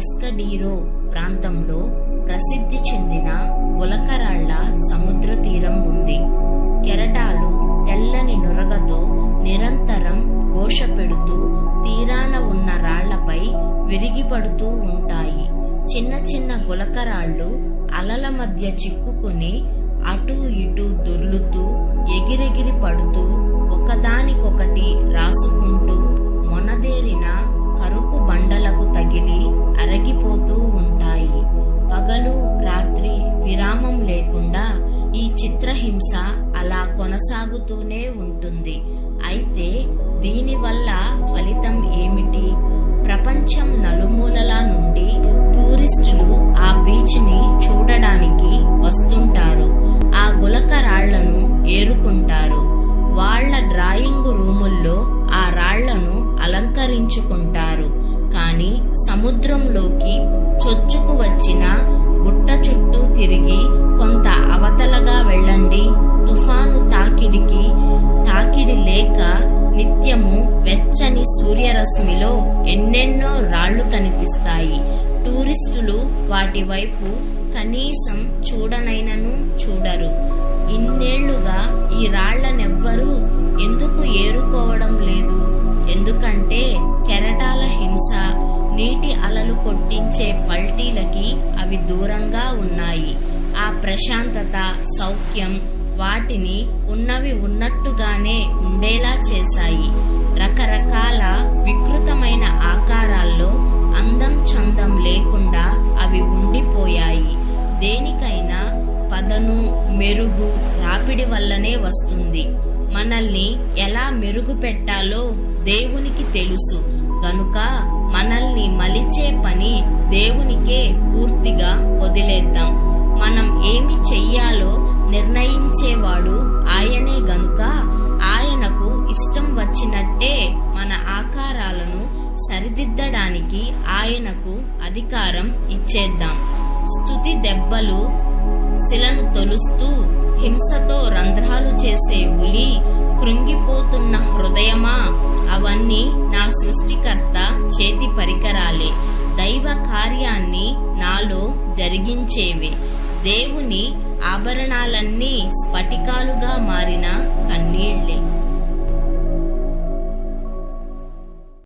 ఎస్కడీరో పెస్కడీరో ప్రాంతంలో ప్రసిద్ధి చెందిన గులకరాళ్ళ సముద్ర తీరం ఉంది. కెరటాలు తెల్లని నురగతో నిరంతరం ఘోష పెడుతూ తీరాన ఉన్న రాళ్ళపై విరిగిపడుతూ ఉంటాయి. చిన్న చిన్న గులకరాళ్ళు అలల మధ్య చిక్కుకుని అటు ఇటు దొర్లుతూ ఎగిరెగిరి పడుతూ ఒకదానికొకటి రాసుకుంటూ మొనదేరిన హింస అలా కొనసాగుతూనే ఉంటుంది. అయితే దీనివల్ల ఫలితం ఏమిటి? ప్రపంచం నలుమూలల నుండి టూరిస్టులు ఆ బీచ్ని చూడడానికి వస్తుంటారు. ఆ గులక రాళ్ళను ఏరుకుంటారు. వాళ్ళ డ్రాయింగ్ రూముల్లో ఆ రాళ్ళను అలంకరించుకుంటారు. కానీ సముద్రంలోకి చొచ్చుకు వచ్చిన గుట్ట చుట్టూ తిరిగి సూర్యరశ్మిలో ఎన్నెన్నో రాళ్ళు కనిపిస్తాయి. టూరిస్టులు వాటి వైపు కనీసం చూడనైనను చూడరు. ఇన్నేళ్ళుగా ఈ రాళ్ళనెవ్వరూ ఎందుకు ఏరుకోవడం లేదు? ఎందుకంటే కెరటాల హింస నీటి అలలు కొట్టించే పల్టీలకి అవి దూరంగా ఉన్నాయి. ఆ ప్రశాంతత సౌఖ్యం వాటిని ఉన్నవి ఉన్నట్టుగానే ఉండేలా చేశాయి. పదను మెరుగు రాపిడి వల్లనే వస్తుంది. మనల్ని ఎలా మెరుగు పెట్టాలో దేవునికి తెలుసు. కనుక మనల్ని మలిచే పని దేవునికే పూర్తిగా వదిలేద్దాం. మనం ఏమి చెయ్యాలో నిర్ణయించేవాడు ఆయనే గనుక ఆయనకు ఇష్టం వచ్చినట్టే మన ఆకారాలను సరిదిద్దడానికి ఆయనకు అధికారం ఇచ్చేద్దాం. స్థుతి దెబ్బలు శిలను తొలుస్తూ హింసతో రంధ్రాలు చేసే ఉలి కృంగిపోతున్న హృదయమా? అవన్నీ నా సృష్టికర్త చేతి పరికరాలే. దైవ కార్యాన్ని నాలో జరిగించేవే. దేవుని ఆభరణాలన్నీ స్ఫటికాలుగా మారిన కన్నీళ్ళే.